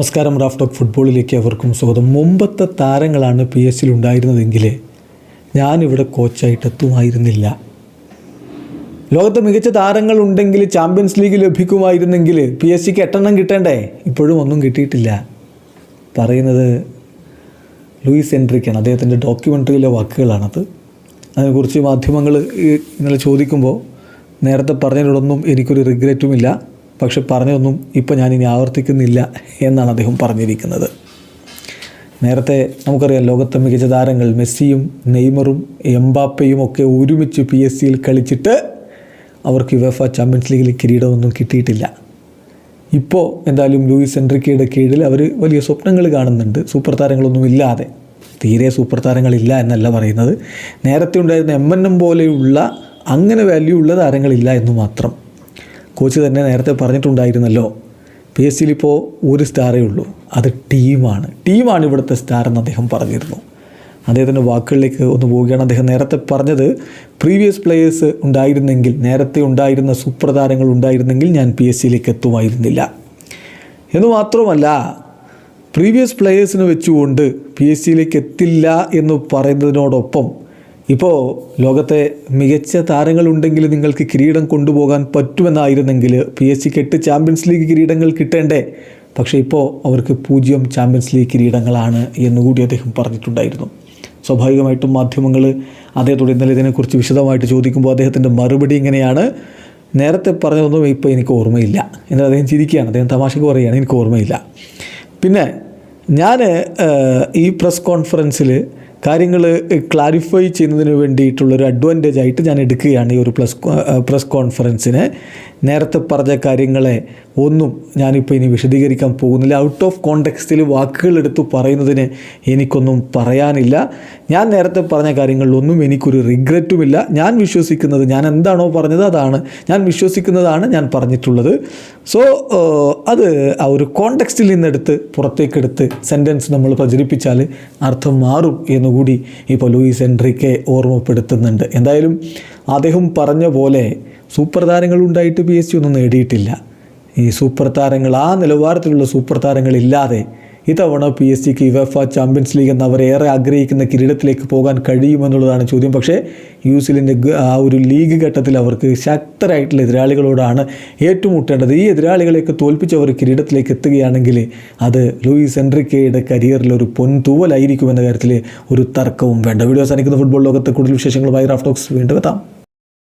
നമസ്കാരം Raf talk ഫുട്ബോളിലേക്ക് അവർക്കും സ്വാഗതം. മുമ്പത്തെ താരങ്ങളാണ് പി എസ് സിയിൽ ഉണ്ടായിരുന്നതെങ്കിൽ ഞാനിവിടെ കോച്ചായിട്ട് എത്തുമായിരുന്നില്ല. ലോകത്ത് മികച്ച താരങ്ങൾ ഉണ്ടെങ്കിൽ ചാമ്പ്യൻസ് ലീഗ് ലഭിക്കുമായിരുന്നെങ്കിൽ പി എസ് സിക്ക് എട്ടെണ്ണം കിട്ടേണ്ടേ? ഇപ്പോഴും ഒന്നും കിട്ടിയിട്ടില്ല. പറയുന്നത് ലൂയിസ് എൻട്രിക്കാണ്. അദ്ദേഹത്തിന്റെ ഡോക്യുമെന്ററിയിലെ വാക്കുകളാണത്. അതിനെക്കുറിച്ച് മാധ്യമങ്ങൾ ഇന്നലെ ചോദിക്കുമ്പോൾ നേരത്തെ പറഞ്ഞതിനോടൊന്നും എനിക്കൊരു റിഗ്രറ്റുമില്ല. പക്ഷെ പറഞ്ഞതൊന്നും ഇപ്പോൾ ഞാനിനി ആവർത്തിക്കുന്നില്ല എന്നാണ് അദ്ദേഹം പറഞ്ഞിരിക്കുന്നത്. നേരത്തെ നമുക്കറിയാം ലോകത്തെ മികച്ച താരങ്ങൾ മെസ്സിയും നെയ്മറും എംബാപ്പയും ഒക്കെ ഒരുമിച്ച് പി എസ് സിയിൽ കളിച്ചിട്ട് അവർക്ക് യുവേഫ ചാമ്പ്യൻസ് ലീഗിൽ കിരീടമൊന്നും കിട്ടിയിട്ടില്ല. ഇപ്പോൾ എന്തായാലും ലൂയിസ് എൻട്രിക്കയുടെ കീഴിൽ അവർ വലിയ സ്വപ്നങ്ങൾ കാണുന്നുണ്ട്. സൂപ്പർ താരങ്ങളൊന്നും ഇല്ലാതെ. തീരെ സൂപ്പർ താരങ്ങളില്ല എന്നല്ല പറയുന്നത്. നേരത്തെ ഉണ്ടായിരുന്ന എം എൻ എം പോലെയുള്ള അങ്ങനെ വാല്യൂ ഉള്ള താരങ്ങളില്ല എന്ന് മാത്രം. കോച്ച് തന്നെ നേരത്തെ പറഞ്ഞിട്ടുണ്ടായിരുന്നല്ലോ. പി എസ് സിയിൽ ഇപ്പോൾ ഒരു സ്റ്റാറേ ഉള്ളൂ. അത് ടീമാണ്. ടീമാണ് ഇവിടുത്തെ സ്റ്റാർ എന്ന് അദ്ദേഹം പറഞ്ഞിരുന്നു. അദ്ദേഹത്തിന്റെ വാക്കുകളിലേക്ക് ഒന്ന് പോവുകയാണ്. അദ്ദേഹം നേരത്തെ പറഞ്ഞത് പ്രീവിയസ് പ്ലേയേഴ്സ് ഉണ്ടായിരുന്നെങ്കിൽ നേരത്തെ ഉണ്ടായിരുന്ന സൂപ്പർ താരങ്ങൾ ഉണ്ടായിരുന്നെങ്കിൽ ഞാൻ പി എസ് സിയിലേക്ക് എത്തുമായിരുന്നില്ല. എന്ന് മാത്രമല്ല പ്രീവിയസ് പ്ലേയേഴ്സിനെ വെച്ചുകൊണ്ട് പി എസ് സിയിലേക്ക് എത്തില്ല എന്ന് പറയുന്നതിനോടൊപ്പം ഇപ്പോൾ ലോകത്തെ മികച്ച താരങ്ങളുണ്ടെങ്കിൽ നിങ്ങൾക്ക് കിരീടം കൊണ്ടുപോകാൻ പറ്റുമെന്നായിരുന്നെങ്കിൽ പി എസ് സിക്ക് എട്ട് ചാമ്പ്യൻസ് ലീഗ് കിരീടങ്ങൾ കിട്ടേണ്ടേ? പക്ഷേ ഇപ്പോൾ അവർക്ക് പൂജ്യം ചാമ്പ്യൻസ് ലീഗ് കിരീടങ്ങളാണ് എന്നുകൂടി അദ്ദേഹം പറഞ്ഞിട്ടുണ്ടായിരുന്നു. സ്വാഭാവികമായിട്ടും മാധ്യമങ്ങൾ അദ്ദേഹത്തോട് ഇന്നലെ ഇതിനെക്കുറിച്ച് വിശദമായിട്ട് ചോദിക്കുമ്പോൾ അദ്ദേഹത്തിന്റെ മറുപടി ഇങ്ങനെയാണ് നേരത്തെ പറഞ്ഞതൊന്നും ഇപ്പോൾ എനിക്ക് ഓർമ്മയില്ല. എന്നാൽ അദ്ദേഹം ചിരിക്കുകയാണ്. അദ്ദേഹം തമാശക്ക് പറയുകയാണ്. എനിക്ക് ഓർമ്മയില്ല. പിന്നെ ഞാൻ ഈ പ്രസ് കോൺഫറൻസിൽ കാര്യങ്ങൾ ക്ലാരിഫൈ ചെയ്യുന്നതിന് വേണ്ടിയിട്ടുള്ളൊരു അഡ്വാന്റേജ് ആയിട്ട് ഞാൻ എടുക്കുകയാണ് ഈ ഒരു പ്ലസ് പ്രസ് കോൺഫറൻസിനെ നേരത്തെ പറഞ്ഞ കാര്യങ്ങളെ ഒന്നും ഞാനിപ്പോൾ ഇനി വിശദീകരിക്കാൻ പോകുന്നില്ല. ഔട്ട് ഓഫ് കോണ്ടെക്സ്റ്റിൽ വാക്കുകൾ എടുത്തു പറയുന്നതിന് എനിക്കൊന്നും പറയാനില്ല. ഞാൻ നേരത്തെ പറഞ്ഞ കാര്യങ്ങളിലൊന്നും എനിക്കൊരു റിഗ്രറ്റുമില്ല ഞാൻ വിശ്വസിക്കുന്നത് ഞാൻ എന്താണോ പറഞ്ഞത് അതാണ്. ഞാൻ വിശ്വസിക്കുന്നതാണ് ഞാൻ പറഞ്ഞിട്ടുള്ളത്. സോ അത് ആ ഒരു കോണ്ടെക്സ്റ്റിൽ നിന്നെടുത്ത് പുറത്തേക്കെടുത്ത് സെന്റൻസ് നമ്മൾ പ്രചരിപ്പിച്ചാൽ അർത്ഥം മാറും എന്നുകൂടി ഇപ്പോൾ ലൂയിസ് എൻട്രിക്കെ ഓർമ്മപ്പെടുത്തുന്നുണ്ട്. എന്തായാലും അദ്ദേഹം പറഞ്ഞ പോലെ സൂപ്പർ താരങ്ങളുണ്ടായിട്ട് പി എസ് സി ഒന്നും നേടിയിട്ടില്ല. ഈ സൂപ്പർ താരങ്ങൾ ആ നിലവാരത്തിലുള്ള സൂപ്പർ താരങ്ങളില്ലാതെ ഇത്തവണ പി എസ് സിക്ക് യുവഫ ചാമ്പ്യൻസ് ലീഗ് എന്ന അവർ ഏറെ ആഗ്രഹിക്കുന്ന കിരീടത്തിലേക്ക് പോകാൻ കഴിയുമെന്നുള്ളതാണ് ചോദ്യം. പക്ഷേ യു സിലിന്റെ ആ ഒരു ലീഗ് ഘട്ടത്തിൽ അവർക്ക് ശക്തരായിട്ടുള്ള എതിരാളികളോടാണ് ഏറ്റുമുട്ടേണ്ടത്. ഈ എതിരാളികളെയൊക്കെ തോൽപ്പിച്ച് അവർ കിരീടത്തിലേക്ക് എത്തുകയാണെങ്കിൽ അത് ലൂയിസ് എൻട്രിക്കയുടെ കരിയറിൽ ഒരു പൊൻതൂവലായിരിക്കുമെന്ന കാര്യത്തിൽ ഒരു തർക്കവും വേണ്ട. വീഡിയോ സാധിക്കുന്ന ഫുട്ബോൾ ലോകത്തെ കൂടുതൽ വിശേഷങ്ങളുമായി റാഫ്റ്റോക്സ് വീണ്ടും എത്താം.